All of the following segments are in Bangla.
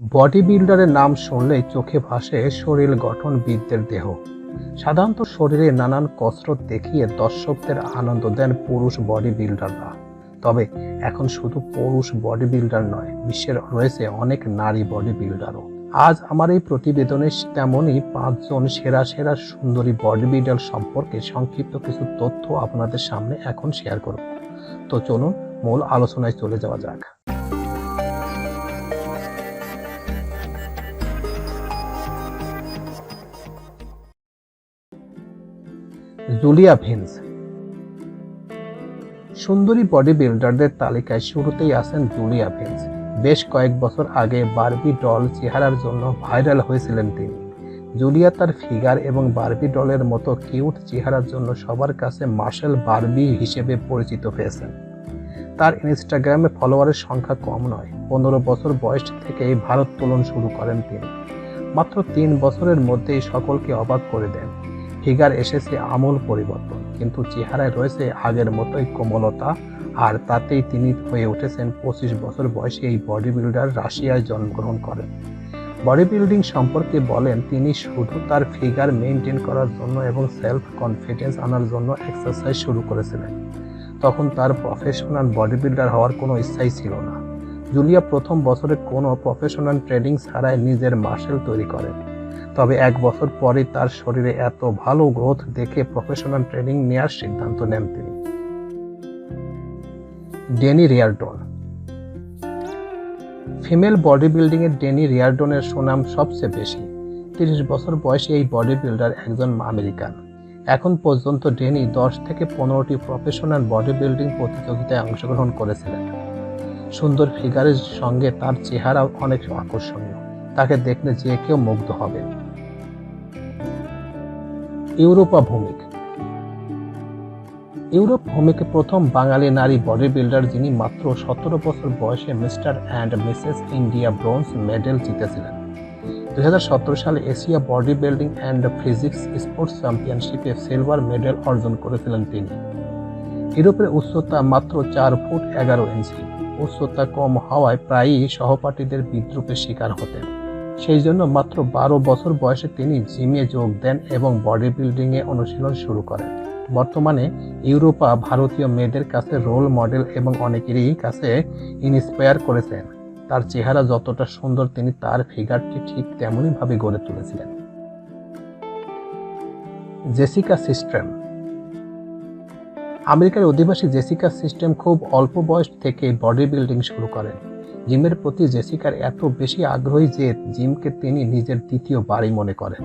বডি বিল্ডারের নাম শুনলেই চোখে ভাসে শরীর গঠনবিদদের দেহ। সাধারণত শরীরে নানান কসরত দেখিয়ে দর্শকদের আনন্দ দেন পুরুষ বডি বিল্ডাররা তবে এখন শুধু পুরুষ বডি বিল্ডার নয়, বিশ্বের রয়েছে অনেক নারী বডি বিল্ডারও আজ আমার এই প্রতিবেদনে তেমনই পাঁচজন সেরা সেরা সুন্দরী বডি বিল্ডার সম্পর্কে সংক্ষিপ্ত কিছু তথ্য আপনাদের সামনে এখন শেয়ার করব। তো চলুন মূল আলোচনায় চলে যাওয়া যাক। Julia Vins. সুন্দরী বডি বিল্ডারদের তালিকায় শুরুতেই আছেন জুলিয়া ভিন্স। বেশ কয়েক বছর আগে বারবি ডল চেহারার জন্য ভাইরাল হয়েছিলেন তিনি। জুলিয়া তার ফিগার এবং বারবি ডলের মতো কিউট চেহারার জন্য সবার কাছে মার্শাল বারবি হিসেবে পরিচিত হয়েছেন। তার ইনস্টাগ্রামে ফলোয়ারের সংখ্যা কম নয়, পনেরো বছর বয়স থেকেই ভারোত্তোলন শুরু করেন তিনি। মাত্র তিন বছরের মধ্যেই সকলকে অবাক করে দেন। ফিগার এসেছে আমূল পরিবর্তন, কিন্তু চেহারায় রয়েছে আগের মতোই কোমলতা, আর তাতেই তিনি হয়ে উঠেছেন পঁচিশ বছর বয়সে এই বডি বিল্ডার রাশিয়ায় জন্মগ্রহণ করেন। বডি বিল্ডিং সম্পর্কে বলেন, তিনি শুধু তার ফিগার মেনটেন করার জন্য এবং সেলফ কনফিডেন্স আনার জন্য এক্সারসাইজ শুরু করেছিলেন। তখন তার প্রফেশনাল বডি বিল্ডার হওয়ার কোনো ইচ্ছাই ছিল না। জুলিয়া প্রথম বছরে কোনো প্রফেশনাল ট্রেনিং ছাড়াই নিজের মার্শাল তৈরি করেন। তবে এক বছর পরে তার শরীরে এত ভালো গ্রোথ দেখে প্রফেশনাল ট্রেনিং নেওয়ার সিদ্ধান্ত নেন তিনি। Denny Reardon. Female body building এর ডেনি রিয়ারডনের সুনাম সবচেয়ে বেশি। তিরিশ বছর বয়সে এই বডি বিল্ডার একজন আমেরিকান। এখন পর্যন্ত ডেনি দশ থেকে পনেরোটি প্রফেশনাল বডি বিল্ডিং প্রতিযোগিতায় অংশগ্রহণ করেছিলেন। সুন্দর ফিগারের সঙ্গে তার চেহারাও অনেক আকর্ষণীয়। তাকে দেখলে যে কেউ মুগ্ধ হবে। ইউরোপা ভৌমিক। ইউরোপ ভৌমিকে প্রথম বাঙালি নারী বডি বিল্ডার যিনি মাত্র সতেরো বছর বয়সে Mr and Mrs India bronze medal জিতেছিলেন। দু হাজার সতেরো সালে Asia bodybuilding and physics sports চ্যাম্পিয়নশিপে সিলভার মেডেল অর্জন করেছিলেন তিনি। ইউরোপের উচ্চতা মাত্র চার ফুট এগারো ইঞ্চি। উচ্চতা কম হওয়ায় প্রায়ই সহপাঠীদের বিদ্রুপের শিকার হতেন। সেই জন্য মাত্র বারো বছর বয়সে তিনি জিমে যোগ দেন এবং বডি বিল্ডিংয়ে অনুশীলন শুরু করেন। বর্তমানে ইউরোপা ভারতীয় মেয়েদের কাছে রোল মডেল এবং অনেকেরই কাছে ইন্সপায়ার করেছেন। তার চেহারা যতটা সুন্দর তিনি তার ফিগারটি ঠিক তেমনই ভাবে গড়ে তুলেছিলেন। জেসিকা সিস্টেম। আমেরিকার অধিবাসী জেসিকা সিস্টেম খুব অল্প বয়স থেকে বডি বিল্ডিং শুরু করেন। জিমের প্রতি জেসিকার এত বেশি আগ্রহী যে জিমকে তিনি নিজের দ্বিতীয় বাড়ি মনে করেন।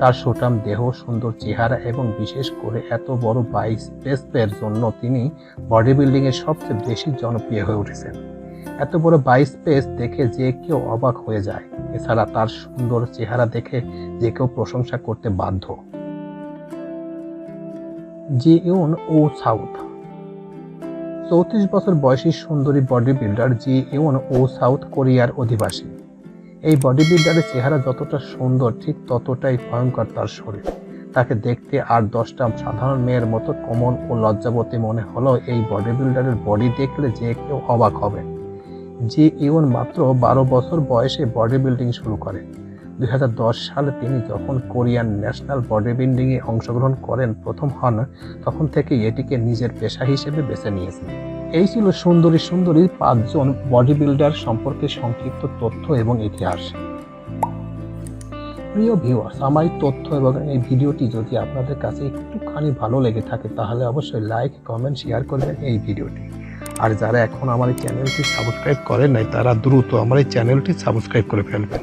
তার সুটাম দেহ, সুন্দর চেহারা এবং বিশেষ করে এত বড় বাইস স্পেসের জন্য তিনি বডি বিল্ডিং এর সবচেয়ে বেশি জনপ্রিয় হয়ে উঠেছেন। এত বড় বাই স্পেস দেখে যে কেউ অবাক হয়ে যায়। এছাড়া তার সুন্দর চেহারা দেখে যে কেউ প্রশংসা করতে বাধ্য। Ji Yun O South. চৌত্রিশ বছর বয়সী সুন্দরী bodybuilder Ji Yun O South কোরিয়ার অধিবাসী। এই বডি বিল্ডারের চেহারা যতটা সুন্দর, ঠিক ততটাই ভয়ঙ্কর তার শরীর। তাকে দেখতে আর দশটা সাধারণ মেয়ের মতো কোমল ও লজ্জাবতী মনে হলেও এই বডি বিল্ডারের বডি দেখলে যে কেউ অবাক হবে। জি ইউন মাত্র বারো বছর বয়সে বডি বিল্ডিং শুরু করে। দুই হাজার দশ সালে তিনি যখন কোরিয়ান ন্যাশনাল বডি বিল্ডিংয়ে অংশগ্রহণ করেন প্রথম হন, তখন থেকে এটিকে নিজের পেশা হিসেবে বেছে নিয়েছেন। এই ছিল সুন্দরী সুন্দরী পাঁচজন বডি বিল্ডার সম্পর্কে সংক্ষিপ্ত তথ্য এবং ইতিহাস। প্রিয় ভিউয়ার্স, আমার এই তথ্য এবং এই ভিডিওটি যদি আপনাদের কাছে একটুখানি ভালো লেগে থাকে, তাহলে অবশ্যই লাইক, কমেন্ট, শেয়ার করবেন এই ভিডিওটি। আর যারা এখন আমার এই চ্যানেলটি সাবস্ক্রাইব করেন নাই, তারা দ্রুত আমার এই চ্যানেলটি সাবস্ক্রাইব করে ফেলবেন।